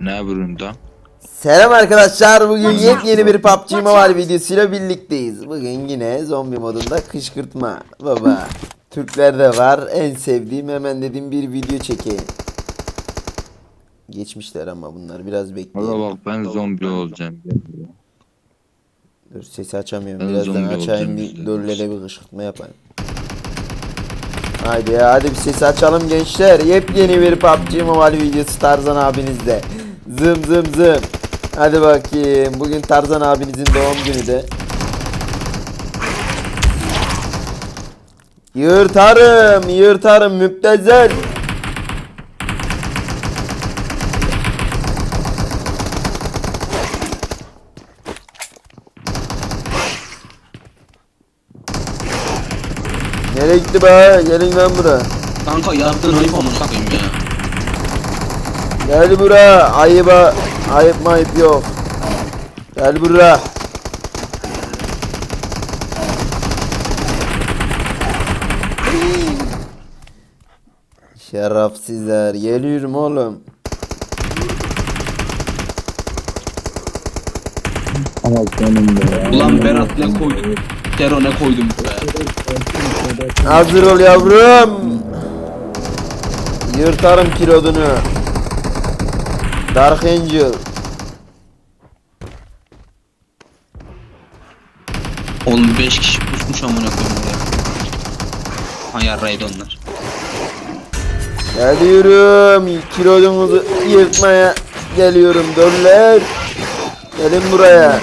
Ne burunda? Selam arkadaşlar. Bugün yepyeni bir PUBG Mobile videosuyla birlikteyiz. Bugün yine zombi modunda kışkırtma. Baba. Türkler de var. En sevdiğim hemen dediğim bir video çekeyim. Geçmişler ama bunlar biraz Valla bekleyelim. bak ben zombi olacağım. Dur sesi açamıyorum. Ben Birazdan zombi açayım bir bir kışkırtma yapayım. Haydi ya hadi bir sesi açalım gençler. Yepyeni bir PUBG Mobile videosu Tarzan abinizde. Zım zım zım. Hadi bakayım. Bugün Tarzan abinizin doğum günü de. Yırtarım, yırtarım müptezel. Nereye gitti be? Gelin lan bura. Kanka yaptığın ayıp amına koyayım ya. Gel bura. Ayıba. Ayıp mayıp yok. Gel bura. Şerefsizler. Geliyorum oğlum. Ulan Berat ne koydun? Tero ne koydun be? Hazır ol yavrum. Yırtarım kilodunu. Dark Angel. Oğlum 5 kişi pusmuş amına koyayım oraya. Ha yarraydı onlar. Geliyorum. Kilodunuzu yırtmaya geliyorum döller. Gelin buraya.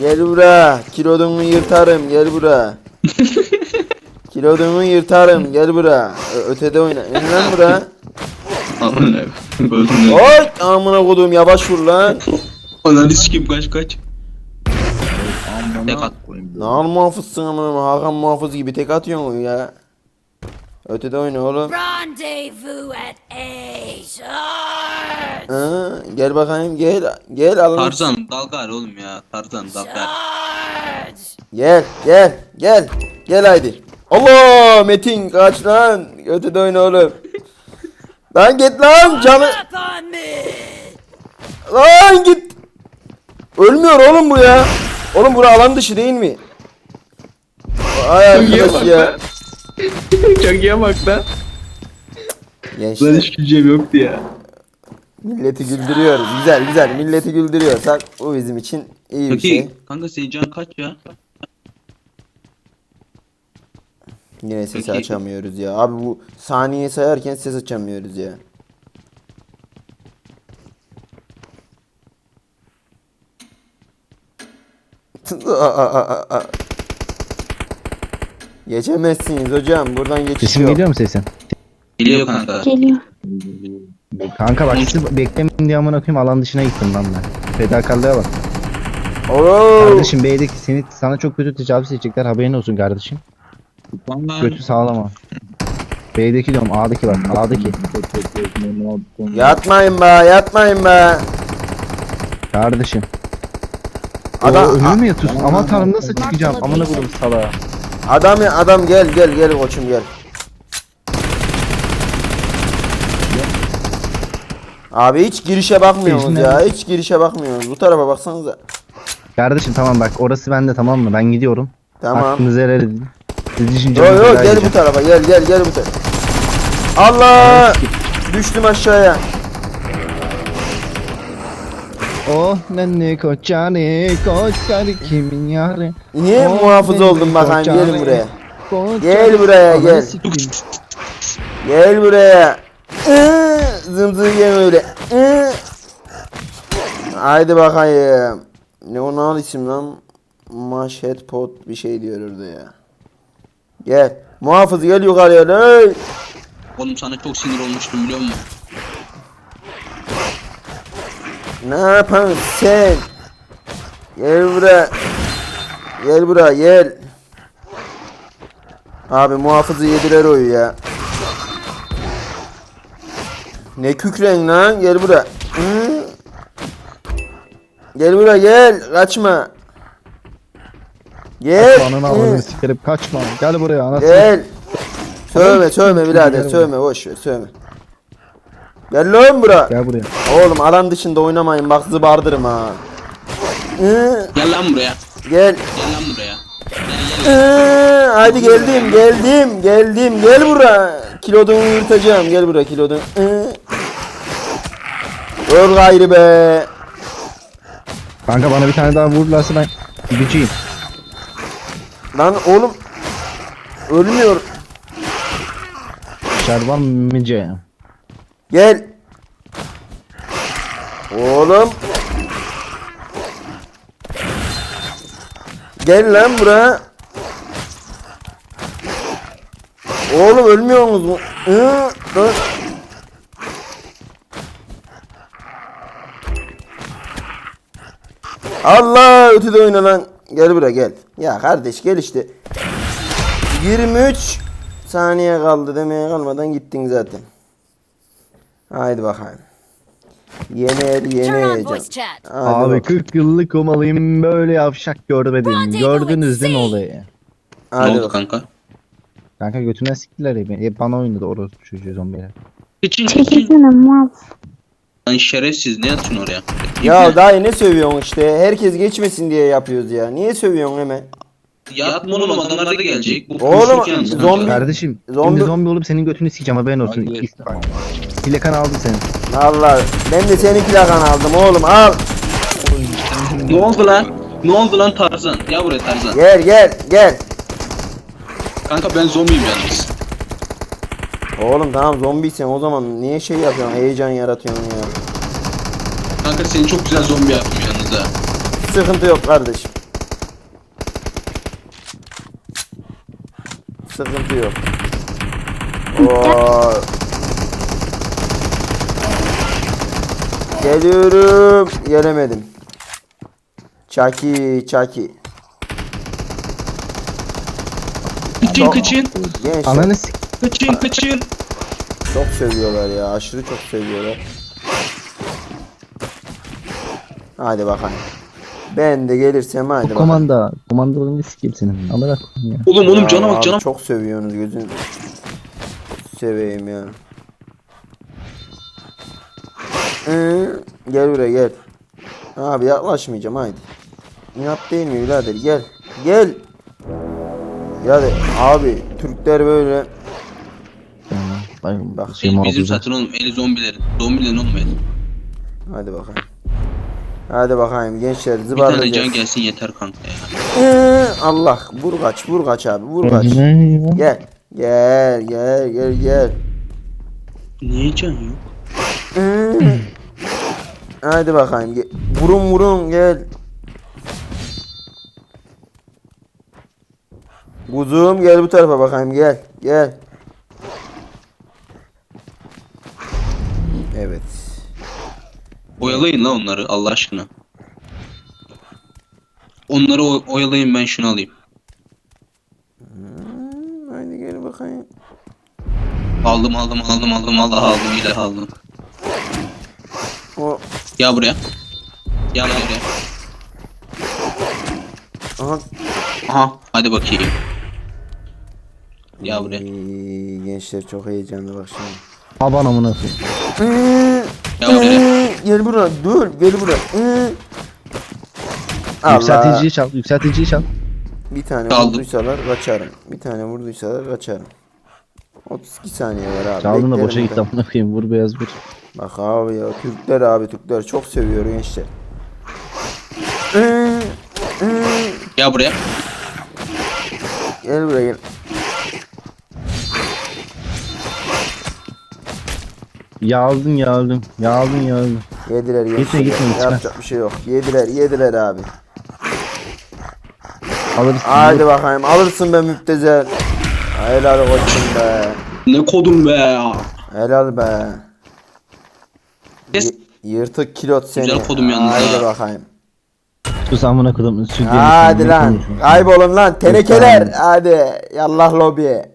Gel buraya. Kilodunu yırtarım. Gel buraya. Kilodunu yırtarım. Gel buraya. Ö- ötede oyna. İn lan. Amına koyayım. Oy! Amına kodum yavaş vur lan. Ananı sikeyim kaç kaç. Tek at. Nal muhafızsın amına Hakan muhafız gibi tek atıyorsun ya. Ötede oyna oğlum. Rendezvous at A. Charge! Ha, gel bakayım gel gel alın. Tarzan dalgar oğlum ya. Tarzan dalgar. Gel gel gel gel haydi. Allah Metin kaç lan. Ötede oyna oğlum. lan git lan canı. Lan git. Ölmüyor oğlum bu ya. Oğlum bura alan dışı değil mi? Ay arkadaş ya. Çok iyi bak lan. Gençler. hiç gücüm yoktu ya. Milleti güldürüyoruz. Güzel güzel. Milleti güldürüyorsak bu bizim için iyi bir şey. Peki kanka senin can kaç ya? Yine sesi Peki. açamıyoruz ya. Abi bu saniye sayarken ses açamıyoruz ya. Geçemezsiniz hocam. Buradan geçiş Sesim yok. geliyor mu sesin? Geliyor kanka. Geliyor. Kanka bak sizi beklemeyin diye amına koyayım alan dışına gittim lan ben. Fedakarlığa bak. Oo. Kardeşim B'deki seni sana çok kötü tecavüz edecekler haberin olsun kardeşim. Götü sağlama. B'deki diyorum A'daki bak A'daki. Yatmayın be, yatmayın be. Kardeşim. Adam- Adam ölür mü yatıyorsun? Aman tanrım nasıl çıkacağım? Amına koyayım salağa. Adam adam gel gel gel koçum gel. Abi hiç girişe bakmıyorsunuz ya. Hiç girişe bakmıyorsunuz. Bu tarafa baksanıza. Kardeşim tamam bak orası bende tamam mı? Ben gidiyorum. Tamam. Hakkınızı helal edin. Siz Yo yo gel bu tarafa gel gel gel bu tarafa. Allah! Düştüm aşağıya. Oh nenni koçani koçari kimin yarı. Niye Oh, muhafız oldum bakayım gelin koçani, buraya. Gel buraya, gel. Gel buraya. Zımzı yeme öyle. Haydi bakayım. Ne o nal isim lan? Maşet pot bir şey diyor orada ya. Gel. Muhafız gel yukarıya. Hey. Oğlum sana çok sinir olmuştum biliyor musun? Ne yapan sen? Gel buraya. Gel buraya gel. Abi muhafızı yediler oyu ya. Ne kükren lan gel buraya. Hı? Gel buraya gel kaçma. Gel. Ananı avradını sikerim kaçma. Gel buraya anasını. Gel. Sövme sövme birader sövme boş ver sövme. Gel lan bura. Gel buraya. Oğlum alan dışında oynamayın bak zıbardırım ha. Gel lan buraya. Gel. Gel lan buraya. Hı, Hadi geldim geldim geldim gel bura. Kilodunu yırtacağım gel bura kilodunu. Hı. Dur gayrı be. Kanka bana bir tane daha vururlarsa ben gideceğim. Lan oğlum. Ölmüyor. Şervan mice. Gel. Oğlum. Gel lan buraya. Oğlum ölmüyorsunuz mu? Hı, dur. Allah ötede oyna lan. Gel buraya gel. Ya kardeş gel işte. 23 saniye kaldı demeye kalmadan gittin zaten. Haydi bakalım. Yener chat. Hadi Abi bak- 40 yıllık komalıyım böyle yavşak görmedim. Gördünüz değil mi olayı? Ne Hadi oldu bak. kanka? Kanka götünden siktiler ya beni. Hep bana oynadı orospu çocuğu zombiler. Kıçın. Çekilsene mal. Lan şerefsiz ne atıyorsun oraya? Ya dayı ne sövüyorsun işte? Herkes geçmesin diye yapıyoruz ya. Niye sövüyorsun hemen? Yatma oğlum adamlar da gelecek. Bu Oğlum, konuşurken zombi- Kardeşim Zombi- şimdi zombi olup senin götünü sikeceğim haberin olsun. Hadi. İlk- Bak. Plakan aldım seni. Allah ben de senin plakan aldım oğlum al. Ne oldu lan? Ne oldu lan Tarzan? Ya buraya Tarzan. Gel gel gel. Kanka ben zombiyim yalnız. Oğlum tamam zombiysen o zaman niye şey yapıyorsun? Heyecan yaratıyorsun ya. Kanka seni çok güzel zombi yaptım yalnız ha. Sıkıntı yok kardeşim. Sıkıntı yok. Oo. Geliyorum. Gelemedim. Çaki çaki. Kıçın kıçın. Gençler Ananı sik. Kıçın kıçın. çok seviyorlar ya. Aşırı çok seviyorlar. Hadi bakalım. Ben de gelirsem hadi Bu bakalım. komanda. Komandalarını sikeyim senin. Amına koyayım ya. Oğlum oğlum Ya cana bak abi cana. Çok seviyorsunuz gözün. Seveyim ya. Ee, gel buraya gel. Abi yaklaşmayacağım haydi. İnat değil mi birader gel. Gel. Ya de, abi Türkler böyle Bak, Bak, şey El bizim zaten oğlum eli zombilerin. Zombilerin oğlum el. hadi bakayım. Hadi bakayım gençler Bir tane can zıbarlayacağız. gelsin yeter kanka ya. Ee, Allah vur kaç vur kaç abi vur kaç. Gel. Gel gel gel gel. Niye can yok? Ee, Hadi bakayım. Ge- Vurun vurun gel. Kuzum gel bu tarafa bakayım gel. Gel. Oyalayın la onları Allah aşkına. Onları o- oyalayın ben şunu alayım. Hadi gel bakayım. Aldım aldım aldım aldım Allah aldım ilah aldım. O Ya buraya. Ya buraya. aha. Aha hadi bakayım. Ya buraya. Gençler çok heyecanlı bak şimdi. Aban amına koyayım. Ya buraya. Gel buraya dur gel buraya. Ee. Allah. Yükselticiyi çal. Yükselticiyi çal. Bir tane Çaldım. vurduysalar kaçarım. Bir tane vurduysalar kaçarım. 32 saniye var abi. Çaldın da boşa gitti burada. amına koyayım. Vur beyaz vur. Bak abi ya Türkler abi Türkler çok seviyor gençler. Ee, ee, Ya buraya. gel buraya gel. Yağldın yağldın. Yağldın yağldın. Yediler gençler. Gitme, gitme, gitme. Yapacak bir şey yok. Yediler yediler abi. Alırız. Haydi bakayım alırsın be müptezel. Helal koçum be. Ne kodum be ya. Helal be. Yes. Y- yırtık kilot seni. Güzel kodum yalnız Haydi ha. bakayım. Sus amına koydum. Süt Hadi lan. Kaybolun lan tenekeler. Hadi. Yallah lobiye.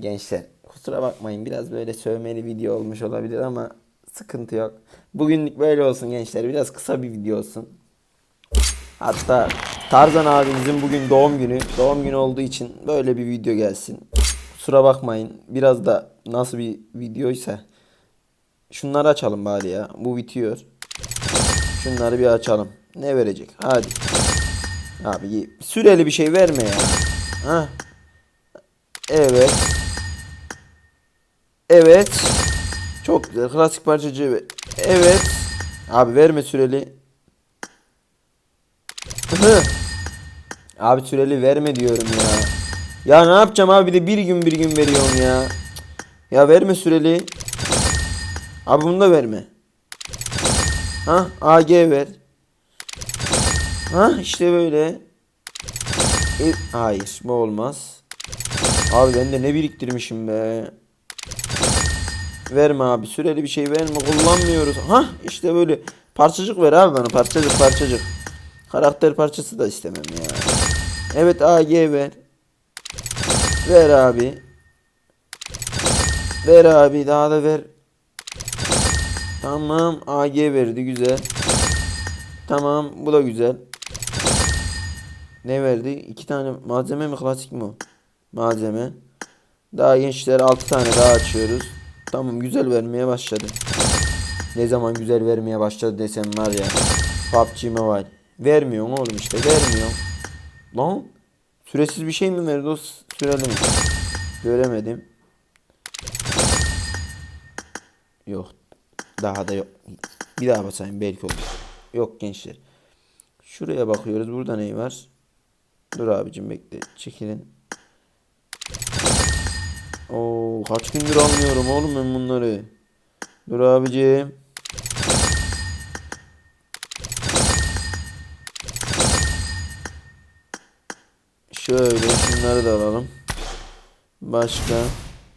Gençler kusura bakmayın biraz böyle sövmeli video olmuş olabilir ama sıkıntı yok. Bugünlük böyle olsun gençler. Biraz kısa bir video olsun. Hatta Tarzan abimizin bugün doğum günü. Doğum günü olduğu için böyle bir video gelsin. Kusura bakmayın. Biraz da nasıl bir videoysa. Şunları açalım bari ya. Bu bitiyor. Şunları bir açalım. Ne verecek? Hadi. Abi süreli bir şey verme ya. Ha. Evet. Evet. Çok güzel. Klasik parçacı. ver. Evet. Abi verme süreli. Abi süreli verme diyorum ya. Ya ne yapacağım abi bir de bir gün bir gün veriyorsun ya. Ya verme süreli. Abi bunu da verme. Ha AG ver. Ha işte böyle. E, hayır bu olmaz. Abi ben de ne biriktirmişim be. Verme abi süreli bir şey verme kullanmıyoruz. Ha işte böyle parçacık ver abi bana parçacık parçacık. Karakter parçası da istemem ya. Evet AG ver. Ver abi. Ver abi daha da ver. Tamam AG verdi güzel. Tamam bu da güzel. Ne verdi? İki tane malzeme mi klasik mi? Malzeme. Daha gençler 6 tane daha açıyoruz. Tamam güzel vermeye başladı. Ne zaman güzel vermeye başladı desem var ya. PUBG Mobile. Vermiyorsun oğlum işte vermiyorsun. Lan süresiz bir şey mi verdi o süreli mi? Göremedim. Yok. Daha da yok. Bir daha basayım belki olur. Yok gençler. Şuraya bakıyoruz. Burada ne var? Dur abicim bekle. Çekilin. Oo kaç gündür almıyorum oğlum ben bunları. Dur abicim. Şöyle şunları da alalım. Başka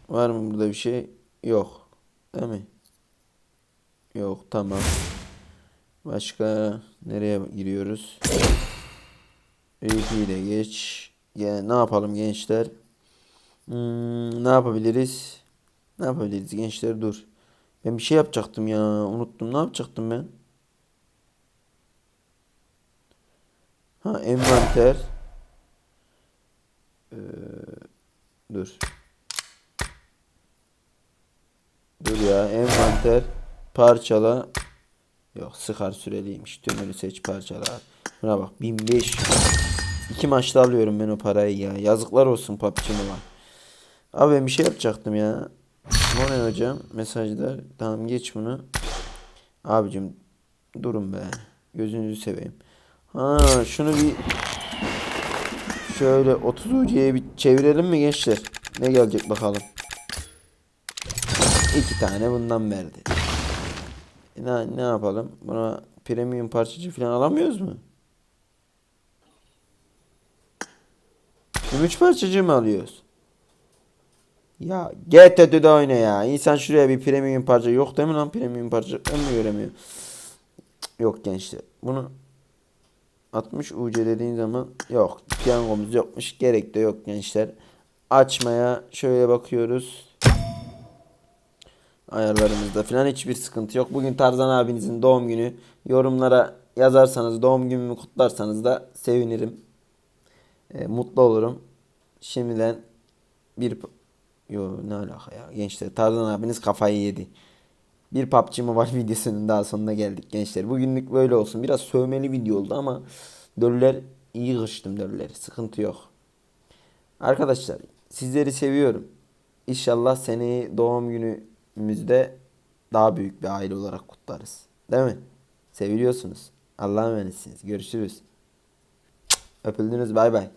var mı burada bir şey? Yok. Değil mi? Yok tamam. Başka nereye giriyoruz? De geç. Ya ne yapalım gençler? Hmm, ne yapabiliriz? Ne yapabiliriz gençler dur. Ben bir şey yapacaktım ya. Unuttum. Ne yapacaktım ben? Ha envanter. Ee, dur. Dur ya envanter parçala. Yok sıkar süreliymiş. Tümünü seç parçala. Buna bak 1500. İki maçta alıyorum ben o parayı ya. Yazıklar olsun PUBG'me var. Abi ben bir şey yapacaktım ya. Bu ne hocam? Mesajlar. Tamam geç bunu. Abicim durun be. Gözünüzü seveyim. Ha şunu bir şöyle 30 UC'ye bir çevirelim mi gençler? Ne gelecek bakalım. İki tane bundan verdi. E, Ne, ne yapalım? Buna premium parçacı falan alamıyoruz mu? Gümüş parçacı mı alıyoruz? Ya GTT'de oyna ya. İnsan şuraya bir premium parça yok değil mi lan premium parça? Ben mi göremiyorum? Cık, Yok gençler. Bunu 60 UC dediğin zaman yok. Piyangomuz yokmuş. Gerek de yok gençler. Açmaya şöyle bakıyoruz. Ayarlarımızda falan hiçbir sıkıntı yok. Bugün Tarzan abinizin doğum günü. Yorumlara yazarsanız doğum günümü kutlarsanız da sevinirim. E, mutlu olurum. Şimdiden bir Yo ne alaka ya gençler Tarzan abiniz kafayı yedi. Bir PUBG Mobile videosunun daha sonuna geldik gençler. Bugünlük böyle olsun. Biraz sövmeli video oldu ama döller iyi kıştım dölleri. Sıkıntı yok. Arkadaşlar sizleri seviyorum. İnşallah seni doğum günümüzde daha büyük bir aile olarak kutlarız. Değil mi? Seviliyorsunuz. Allah'a emanetsiniz. Görüşürüz. Öpüldünüz. Bay bay.